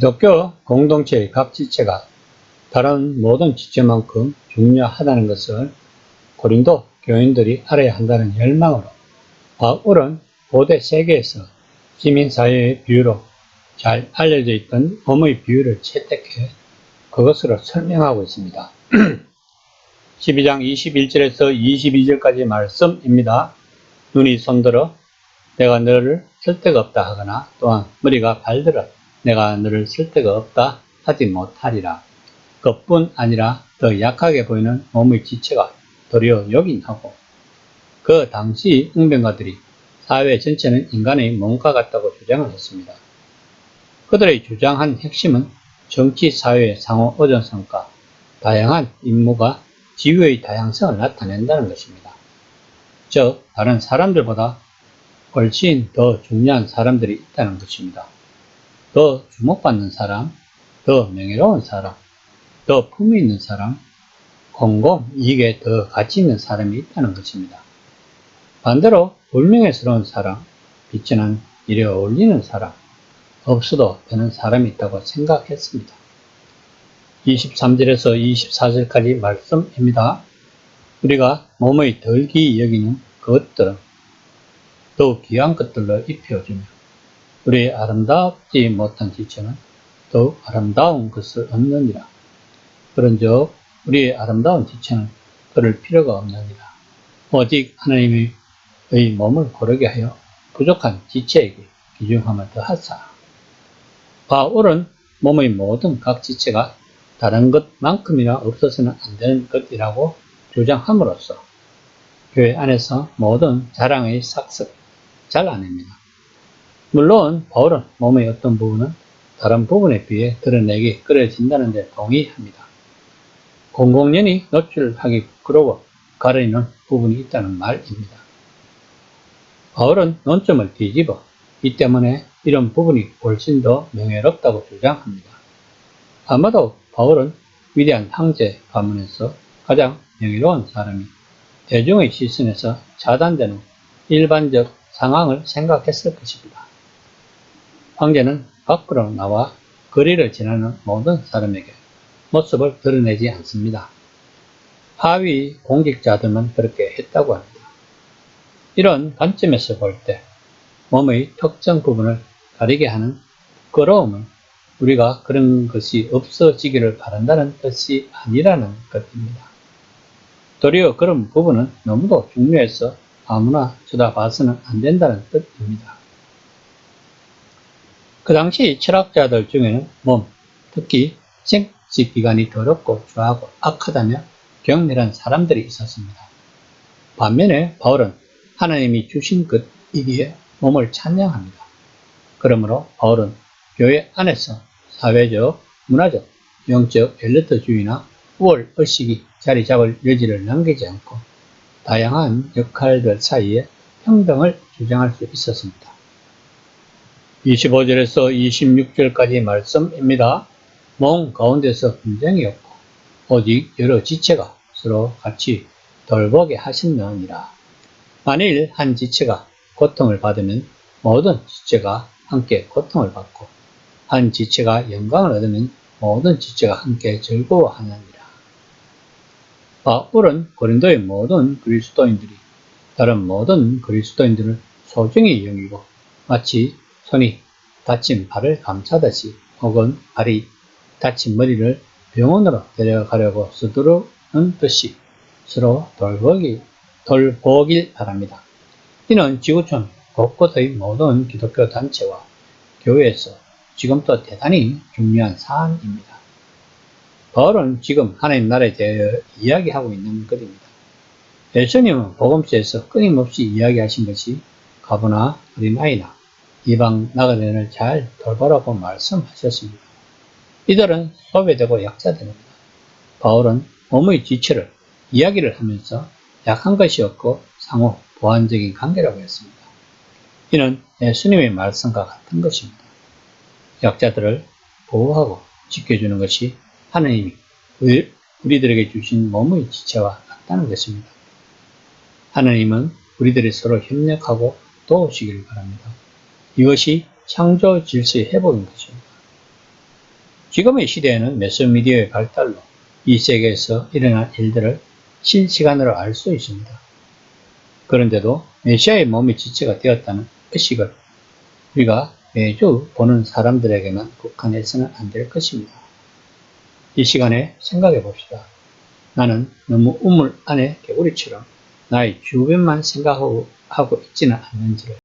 기독교 공동체의 각 지체가 다른 모든 지체만큼 중요하다는 것을 고린도 교인들이 알아야 한다는 열망으로 바울은 고대 세계에서 시민사회의 비유로 잘 알려져 있던 몸의 비유를 채택해 그것으로 설명하고 있습니다. 12장 21절에서 22절까지 말씀입니다. 눈이 손들어 내가 너를 쓸 데가 없다 하거나 또한 머리가 발들어 내가 너를 쓸 데가 없다 하지 못하리라. 그뿐 아니라 더 약하게 보이는 몸의 지체가 도리어 요긴하고 그 당시 웅변가들이 사회 전체는 인간의 몸과 같다고 주장을 했습니다. 그들의 주장한 핵심은 정치, 사회의 상호 의존성과 다양한 임무가 지위의 다양성을 나타낸다는 것입니다. 즉, 다른 사람들보다 훨씬 더 중요한 사람들이 있다는 것입니다. 더 주목받는 사람, 더 명예로운 사람, 더 품위 있는 사람, 공공 이익에 더 가치 있는 사람이 있다는 것입니다. 반대로 불명예스러운 사람, 빛지는 일에 어울리는 사람, 없어도 되는 사람이 있다고 생각했습니다. 23절에서 24절까지 말씀입니다. 우리가 몸의 덜기 여기는 것들은 더욱 귀한 것들로 입혀주며 우리의 아름답지 못한 지체는 더욱 아름다운 것을 얻느니라. 그런즉 우리의 아름다운 지체는 그럴 필요가 없느니라. 오직 하나님의 몸을 고르게 하여 부족한 지체에게 기중함을 더하사. 바울은 몸의 모든 각 지체가 다른 것만큼이나 없어서는 안 되는 것이라고 주장함으로써 교회 안에서 모든 자랑의 삭습 잘 아냅니다. 물론 바울은 몸의 어떤 부분은 다른 부분에 비해 드러내기 끌어진다는 데 동의합니다. 공공연히 노출하기 부끄러워 가리는 부분이 있다는 말입니다. 바울은 논점을 뒤집어 이 때문에 이런 부분이 훨씬 더 명예롭다고 주장합니다. 아마도 바울은 위대한 황제 가문에서 가장 명예로운 사람이 대중의 시선에서 차단되는 일반적 상황을 생각했을 것입니다. 황제는 밖으로 나와 거리를 지나는 모든 사람에게 모습을 드러내지 않습니다. 하위 공직자들만 그렇게 했다고 합니다. 이런 관점에서 볼 때 몸의 특정 부분을 가리게 하는 부끄러움을 우리가 그런 것이 없어지기를 바란다는 뜻이 아니라는 것입니다. 도리어 그런 부분은 너무도 중요해서 아무나 쳐다봐서는 안 된다는 뜻입니다. 그 당시 철학자들 중에는 몸, 특히 생식 기관이 더럽고 좋아하고 악하다며 경멸한 사람들이 있었습니다. 반면에 바울은 하나님이 주신 것이기에 몸을 찬양합니다. 그러므로 바울은 교회 안에서 사회적, 문화적, 영적 엘리트주의나 우월 의식이 자리 잡을 여지를 남기지 않고 다양한 역할들 사이에 평등을 주장할 수 있었습니다. 25절에서 26절까지 말씀입니다. 몸 가운데서 분쟁이 없고 오직 여러 지체가 서로 같이 돌보게 하신느니라. 만일 한 지체가 고통을 받으면 모든 지체가 함께 고통을 받고 한 지체가 영광을 얻으면 모든 지체가 함께 즐거워하느니라. 바울은 고린도의 모든 그리스도인들이 다른 모든 그리스도인들을 소중히 여기고 마치 손이 다친 발을 감싸듯이 혹은 발이 다친 머리를 병원으로 데려가려고 서두르는 듯이 서로 돌보기, 돌보길 바랍니다. 이는 지구촌 곳곳의 모든 기독교 단체와 교회에서 지금도 대단히 중요한 사안입니다. 바울은 지금 하나님 나라에 대하여 이야기하고 있는 것입니다. 예수님은 복음서에서 끊임없이 이야기하신 것이 가부나 어린아이나 이방 나그네를 잘 돌보라고 말씀하셨습니다. 이들은 소외되고 약자들입니다. 바울은 몸의 지체를 이야기를 하면서 약한 것이 없고 상호 보완적인 관계라고 했습니다. 이는 예수님의 말씀과 같은 것입니다. 약자들을 보호하고 지켜주는 것이 하나님이 우리들에게 주신 몸의 지체와 같다는 것입니다. 하나님은 우리들이 서로 협력하고 도우시기를 바랍니다. 이것이 창조 질서의 회복인 것입니다. 지금의 시대에는 매스미디어의 발달로 이 세계에서 일어난 일들을 실시간으로 알 수 있습니다. 그런데도 메시아의 몸이 지체가 되었다는 의식을 우리가 매주 보는 사람들에게만 국한해서는 안 될 것입니다. 이 시간에 생각해 봅시다. 나는 너무 우물 안에 개구리처럼 나의 주변만 생각하고 하고 있지는 않는지를